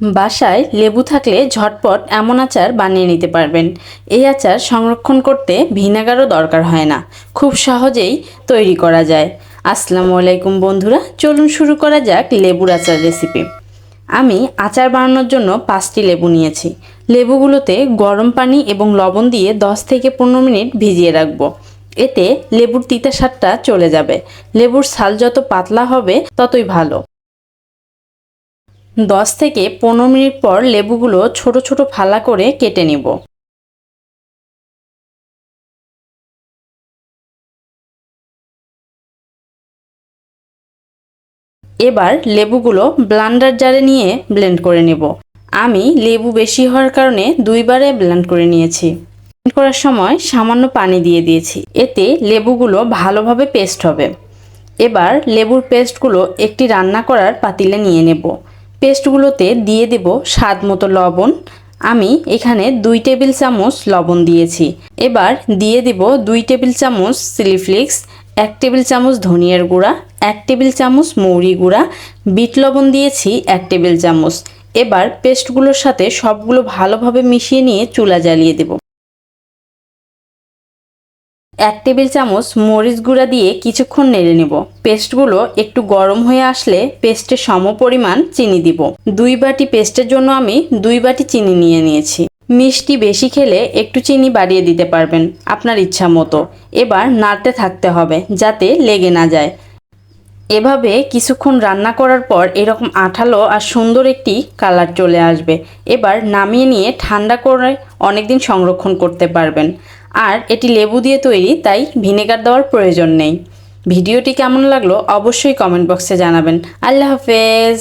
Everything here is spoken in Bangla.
বাসায় লেবু থাকলে ঝটপট এমন আচার বানিয়ে নিতে পারবেন। এই আচার সংরক্ষণ করতে ভিনেগারও দরকার হয় না। খুব সহজেই তৈরি করা যায়। আসসালামু আলাইকুম বন্ধুরা, চলুন শুরু করা যাক লেবুর আচার রেসিপি আমি আচার বানানোর জন্য পাঁচটি লেবু নিয়েছি। লেবুগুলোতে গরম পানি এবং লবণ দিয়ে 10 থেকে পনেরো মিনিট ভিজিয়ে রাখব। এতে লেবুর তিতা স্বাদটা চলে যাবে। লেবুর ছাল যত পাতলা হবে, ততই ভালো। দশ থেকে পনেরো মিনিট পর লেবুগুলো ছোট ছোট ফালা করে কেটে নিব। এবার লেবুগুলো ব্লান্ডার জারে নিয়ে ব্লেন্ড করে নেব। আমি লেবু বেশি হওয়ার কারণে দুইবারে ব্লেন্ড করে নিয়েছি। ব্লেন্ড করার সময় সামান্য পানি দিয়ে দিয়েছি। এতে লেবুগুলো ভালোভাবে পেস্ট হবে। এবার লেবুর পেস্টগুলো একটি রান্না করার পাতিলে নিয়ে নেব। পেস্টগুলোতে দিয়ে দেব স্বাদ মতো লবণ। আমি এখানে দুই টেবিল চামচ লবণ দিয়েছি। এবার দিয়ে দেব দুই টেবিল চামচ চিলি ফ্লেক্স, এক টেবিল চামচ ধনিয়ার গুঁড়া, এক টেবিল চামচ মৌরি গুঁড়া, বিট লবণ দিয়েছি এক টেবিল চামচ। এবার পেস্টগুলোর সাথে সবগুলো ভালোভাবে মিশিয়ে নিয়ে চুলা জ্বালিয়ে দেব। এক টেবিল চামচ মরিচ গুঁড়া দিয়ে কিছুক্ষণ নেড়ে নেব। পেস্টগুলো একটু গরম হয়ে আসলে পেস্টে সম পরিমাণ চিনি দিব। দুই বাটি পেস্টের জন্য আমি দুই বাটি চিনি নিয়ে নিয়েছি। মিষ্টি বেশি খেলে একটু চিনি বাড়িয়ে দিতে পারবেন, আপনার ইচ্ছা মতো। এবার নাড়তে থাকতে হবে যাতে লেগে না যায়। এভাবে কিছুক্ষণ রান্না করার পর এরকম আঠালো আর সুন্দর একটি কালার চলে আসবে। এবার নামিয়ে নিয়ে ঠান্ডা করে অনেকদিন সংরক্ষণ করতে পারবেন। আর এটি লেবু দিয়ে তৈরি, তাই ভিনেগার দেওয়ার প্রয়োজন নেই। ভিডিওটি কেমন লাগল অবশ্যই কমেন্ট বক্সে জানাবেন। আল্লাহ হাফেজ।